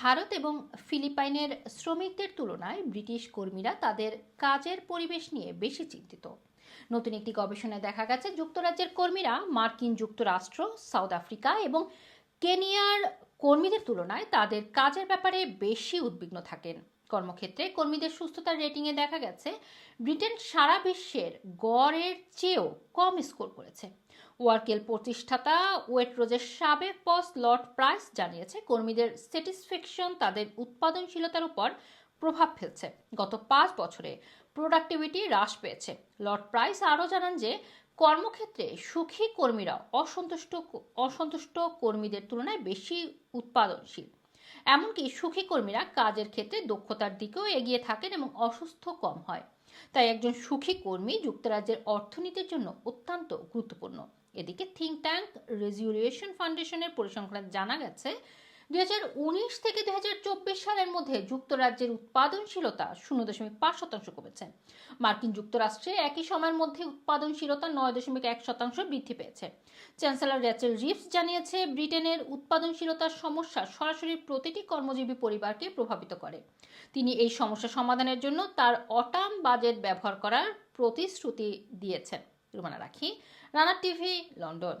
ভারত এবং ফিলিপাইনের শ্রমিকদের তুলনায় ব্রিটিশ কর্মীরা তাদের কাজের পরিবেশ নিয়ে বেশি চিন্তিত। নতুন একটি গবেষণায় দেখা গেছে, যুক্তরাজ্যের কর্মীরা মার্কিন যুক্তরাষ্ট্র, সাউথ আফ্রিকা এবং কেনিয়ার কর্মীদের তুলনায় তাদের কাজের ব্যাপারে বেশি উদ্বিগ্ন থাকেন। কর্মক্ষেত্রে কর্মীদের সুস্থতার রেটিংয়ে দেখা গেছে, ব্রিটেন সারা বিশ্বের গড়ের চেয়েও কম স্কোর করেছে। ওয়ার্কেল প্রতিষ্ঠাতা ওয়েটরোজের সাবেক বস লর্ড প্রাইস জানিয়েছে, কর্মীদের স্যাটিসফ্যাকশন তাদের উৎপাদনশীলতার উপর প্রভাব ফেলছে। গত পাঁচ বছরে প্রোডাক্টিভিটি হ্রাস পেয়েছে। লর্ড প্রাইস আরও জানান যে, কর্মক্ষেত্রে সুখী কর্মীরা অসন্তুষ্ট অসন্তুষ্ট কর্মীদের তুলনায় বেশি উৎপাদনশীল। এমনকি সুখী কর্মীরা কাজের ক্ষেত্রে দক্ষতার দিকেও এগিয়ে থাকেন এবং অসুস্থ কম হয়। তাই একজন সুখী কর্মী যুক্তরাজ্যের অর্থনীতির জন্য অত্যন্ত গুরুত্বপূর্ণ। এদিকে থিঙ্ক ট্যাঙ্ক রেজিউলিউশন ফাউন্ডেশনের পরিসংখ্যান জানা গেছে দু হাজার উনিশ থেকে দু হাজার চব্বিশ সালের মধ্যে যুক্তরাজ্যের উৎপাদনশীলতা শূন্য দশমিক পাঁচ শতাংশ কমেছে। মার্কিন যুক্তরাষ্ট্রে একই সময়ের মধ্যে উৎপাদনশীলতা নয় দশমিক এক শতাংশ বৃদ্ধি পেয়েছে। চ্যান্সেলর র্যাচেল রিভস জানিয়েছে, ব্রিটেনের উৎপাদনশীলতার সমস্যা সরাসরি প্রতিটি কর্মজীবী পরিবারকে প্রভাবিত করে। তিনি এই সমস্যা সমাধানের জন্য তার অটাম বাজেট ব্যবহার করার প্রতিশ্রুতি দিয়েছেন। রুমানা রাখি, রানা টিভি, লন্ডন।